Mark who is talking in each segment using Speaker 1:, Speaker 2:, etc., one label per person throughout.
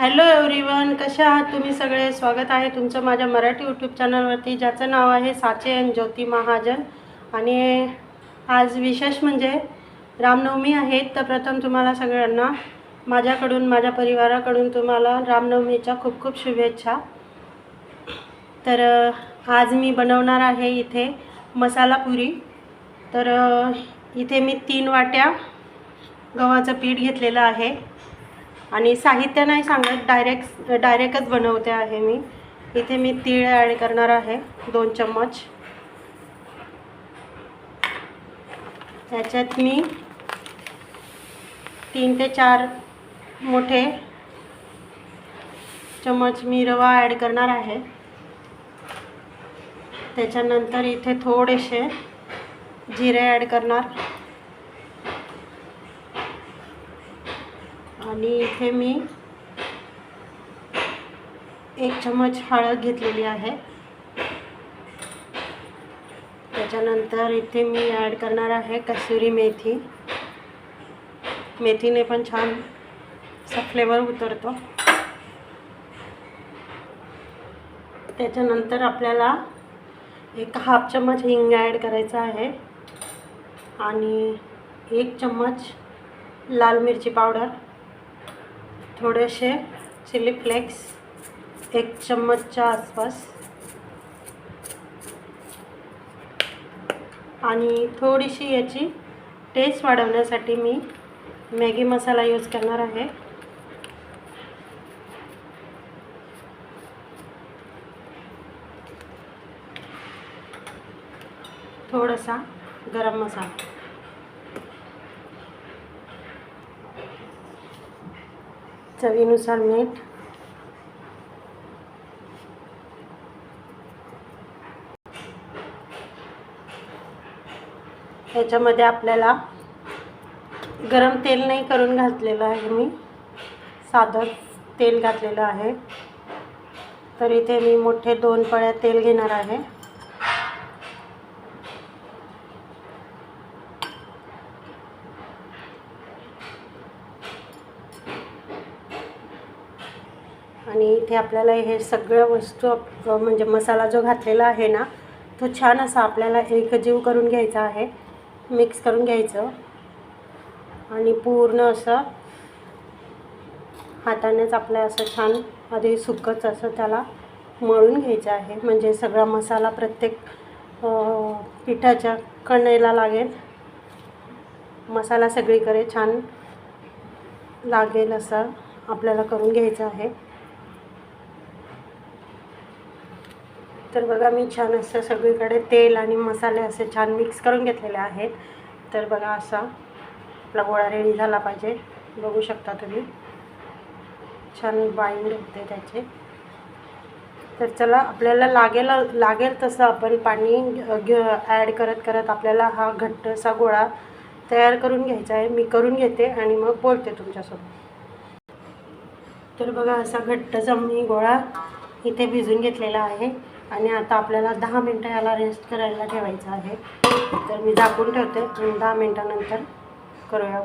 Speaker 1: Hello everyone कशा आहात तुम्ही सगळे? स्वागत आहे तुमचं माझ्या मराठी यूट्यूब चॅनलवरती ज्याचं नाव आहे साचे एन ज्योती महाजन. आणि आज विशेष म्हणजे रामनवमी आहे तर प्रथम तुम्हाला सगळ्यांना माझ्याकडून माझ्या परिवाराकडून तुम्हाला रामनवमीच्या खूप खूप शुभेच्छा. तर आज मी बनवणार आहे इथे मसाला पुरी. तर इथे मी तीन वाट्या गव्हाचं पीठ घेतलेलं आहे. आणि साहित्य नाही सांगत डायरेक्ट डायरेक्टच बनवते आहे मी. इथे मी तीळ ॲड करणार आहे दोन चम्मच. त्याच्यात मी तीन ते चार मोठे चम्मच मी रवा ॲड करणार आहे. त्याच्यानंतर इथे थोडेसे जिरे ॲड करणार. आणि इथे मी एक चम्मच हळद घेतलेली आहे. त्याच्यानंतर इथे मी ॲड करणार आहे कसुरी मेथी. मेथीने पण छान असा फ्लेवर उतरतो. त्याच्यानंतर आपल्याला एक हाफ चम्मच हिंग ॲड करायचा आहे. आणि एक चम्मच लाल मिरची पावडर. थोडेसे चिली फ्लेक्स एक चम्मचच्या आसपास. आणि थोडीशी याची टेस्ट वाढवण्यासाठी मी मॅगी मसाला यूज करणार आहे. थोडासा गरम मसाला. चवीनुसार मीठ. याच्यामध्ये आपल्याला गरम तेल नाही करून घातलेलं आहे मी. साधं तेल घातलेलं आहे. तर इथे मी मोठे दोन पळ्या तेल घेणार आहे. आणि इथे आपल्याला हे सगळ्या वस्तू म्हणजे मसाला जो घातलेला आहे ना तो छान असा आपल्याला एकजीव करून घ्यायचा आहे. मिक्स करून घ्यायचं. आणि पूर्ण असं हातानेच आपल्या असं छान आधी सुकच असं त्याला मळून घ्यायचं आहे. म्हणजे सगळा मसाला प्रत्येक पिठाच्या कणेला लागेल. मसाला सगळीकडे छान लागेल असं आपल्याला करून घ्यायचं आहे. तर बघा मी छान असं सगळीकडे तेल आणि मसाले असे छान मिक्स करून घेतलेले आहेत. तर बघा असा आपला गोळा रेडी झाला पाहिजे. बघू शकता तुम्ही. छान बाइंड होते त्याचे. तर चला आपल्याला लागेल लागेल तसं आपण पाणी घे ॲड करत करत आपल्याला हा घट्ट असा गोळा तयार करून घ्यायचा आहे. मी करून घेते आणि मग बोलते तुमच्यासोबत. तर बघा असा घट्ट जमी गोळा इथे भिजून घेतलेला आहे. आणि आता आपल्याला दहा मिनटं याला रेस्ट करायला ठेवायचं आहे. तर मी झाकून ठेवते. आणि दहा मिनटानंतर करूया.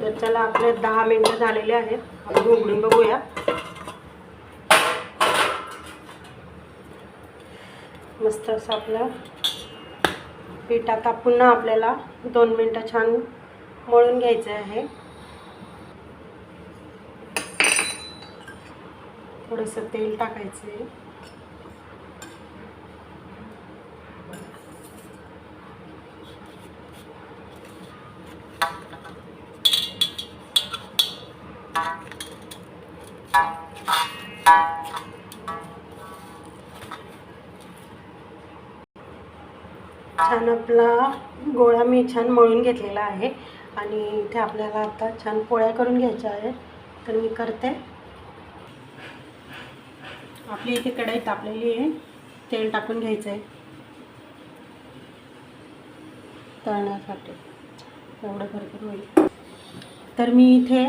Speaker 1: तर चला आपले दहा मिनटं झालेले आहेत. आपण उघडून बघूया. मस्त असं आपलं पीठ आता पुन्हा आपल्याला दोन मिनटं छान मळून घ्यायचं आहे. थोडंसं तेल टाकायचं आहे छान आपला गोळा मी छान मळून घेतलेला आहे आणि इथे आपल्याला आता छान पोळ्या करून घ्यायच्या आहेत. तर मी करते. आपली इथे कढई तापलेली आहे. तेल टाकून घ्यायचं आहे तळण्यासाठी. एवढं भरपूर होईल. तर मी इथे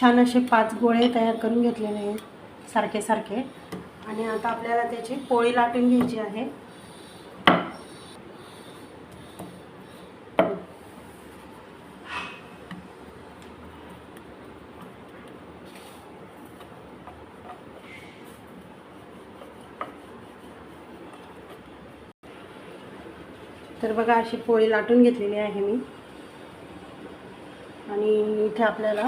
Speaker 1: छान असे पाच गोळे तयार करून घेतलेले आहेत. सारखे सारखे. आणि आता आपल्याला त्याची पोळी लाटून घ्यायची आहे तर बघा अशी पोळी लाटून घेतलेली आहे मी. आणि इथे आपल्याला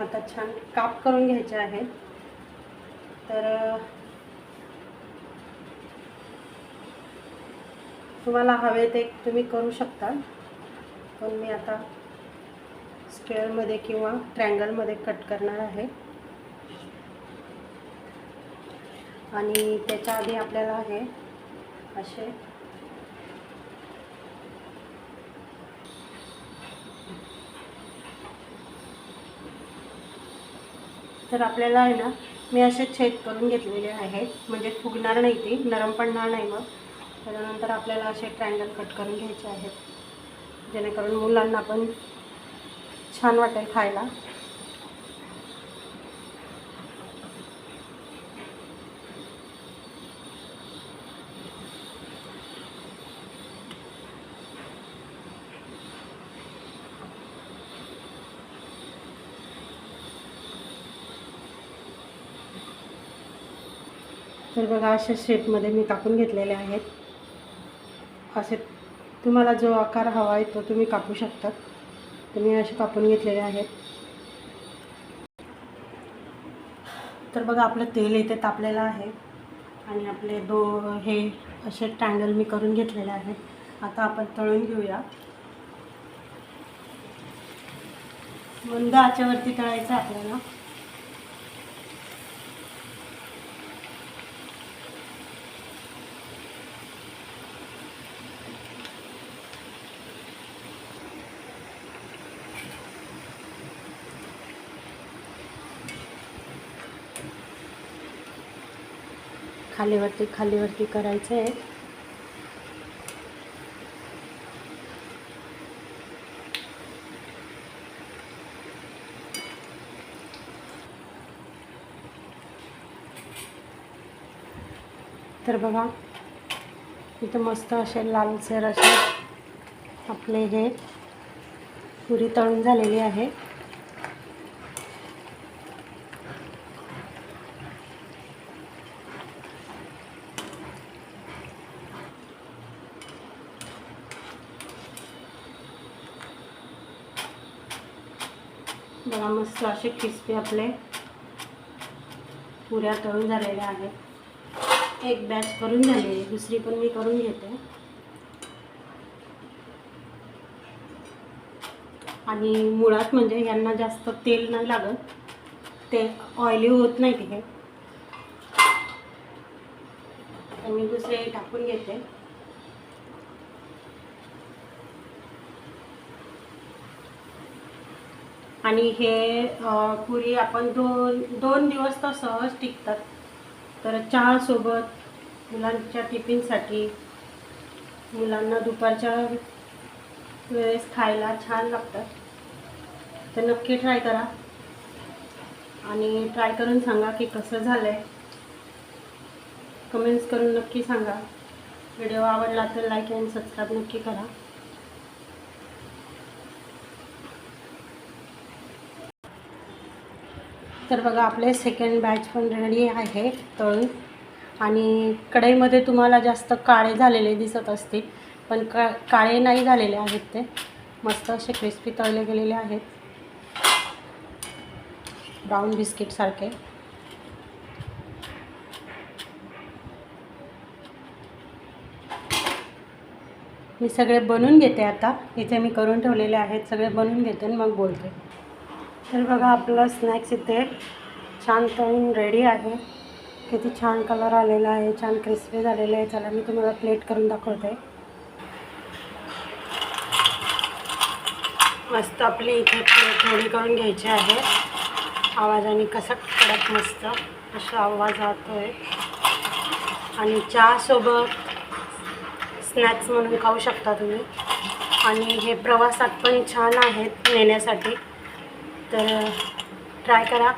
Speaker 1: आता छान काप करून घ्यायचे आहे. तर तुम्हाला हवे ते तुम्ही करू शकता. पण मी आता स्क्वेअरमध्ये किंवा ट्रँगलमध्ये कट करणार आहे. आणि त्याच्या आधी आपल्याला हे असे तर आपल्याला आहे ना मी असे छेद करून घेतलेले आहेत. म्हणजे फुगणार नाही ती नरम पडणार नाही मग. त्याच्यानंतर आपल्याला असे ट्रँगल कट करून घ्यायचे आहेत. जेणेकरून मुलांना पण छान वाटेल खायला. तर बघा अशा शेपमध्ये मी कापून घेतलेले आहेत. असे तुम्हाला जो आकार हवा आहे तो तुम्ही कापू शकता. तर मी असे कापून घेतलेले आहेत. तर बघा आपलं तेल इथे तापलेलं आहे. आणि आपले दो हे असे ट्रँगल मी करून घेतलेले आहेत. आता आपण तळून घेऊया. मंद आच्यावरती तळायचं आहे आपल्याला. खालीवरती खालीवरती करायचं आहे. तर बघा इथं मस्त असे लालसर असे आपले हे पुरी तळून झालेली आहे. बघा मस्त असे क्रिस्पी आपले पुऱ्या तळून झालेल्या आहेत. एक बॅच करून झाली दुसरी पण मी करून घेते. आणि मुळात म्हणजे यांना जास्त तेल नाही लागत. ते ऑइली होत नाही तिथे. हे मी दुसरे टाकून घेते. आणि हे पुरी आपण दोन दोन दिवस तर सहज टिकतात. तर चहासोबत मुलांच्या टिफिनसाठी मुलांना दुपारच्या वेळेस खायला छान लागतात. तर नक्की ट्राय करा. आणि ट्राय करून सांगा की कसं झालं आहे कमेंट्स करून नक्की सांगा. व्हिडिओ आवडला तर लाईक अँड सबस्क्राईब नक्की करा. तर बघा आपले सेकंड बॅच पण रेडी आहे तळून. आणि कढईमध्ये तुम्हाला जास्त काळे झालेले दिसत असतील पण का काळे नाही झालेले आहेत ते. मस्त असे क्रिस्पी तळले गेलेले आहेत. ब्राऊन बिस्किटसारखे मी सगळे बनवून घेते आता. इथे मी करून ठेवलेले आहेत. सगळे बनवून घेते आणि मग बोलते. तर बघा आपलं स्नॅक्स इथे छान तळून रेडी आहे. किती छान कलर आलेला आहे छान क्रिस्पी झालेला आहे. चला मी तुम्हाला प्लेट करून दाखवते. मस्त आपली इथे प्लेट रेडी करून घ्यायची आहे. आवाजाने कसा कडक मस्त असा आवाज राहतोय आणि चहासोबत स्नॅक्स म्हणून खाऊ शकता तुम्ही. आणि हे प्रवासात पण छान आहेत नेण्यासाठी. तर ट्राय करा.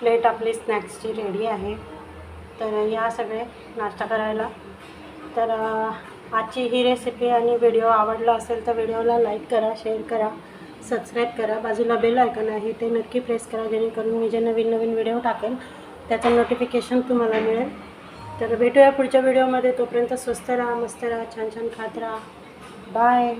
Speaker 1: प्लेट आपली स्नॅक्सची रेडी आहे. तर या सगळे नाश्ता करायला. तर आजची ही रेसिपी आणि व्हिडिओ आवडला असेल तर व्हिडिओला लाईक करा शेअर करा सबस्क्राईब करा. बाजूला बेल ऐकन आहे ते नक्की प्रेस करा जेणेकरून मी जे नवीन नवीन व्हिडिओ टाकेल त्याचं नोटिफिकेशन तुम्हाला मिळेल. तर भेटूया पुढच्या व्हिडिओमध्ये तोपर्यंत स्वस्त राहा मस्त राहा छान छान खात राहा. बाय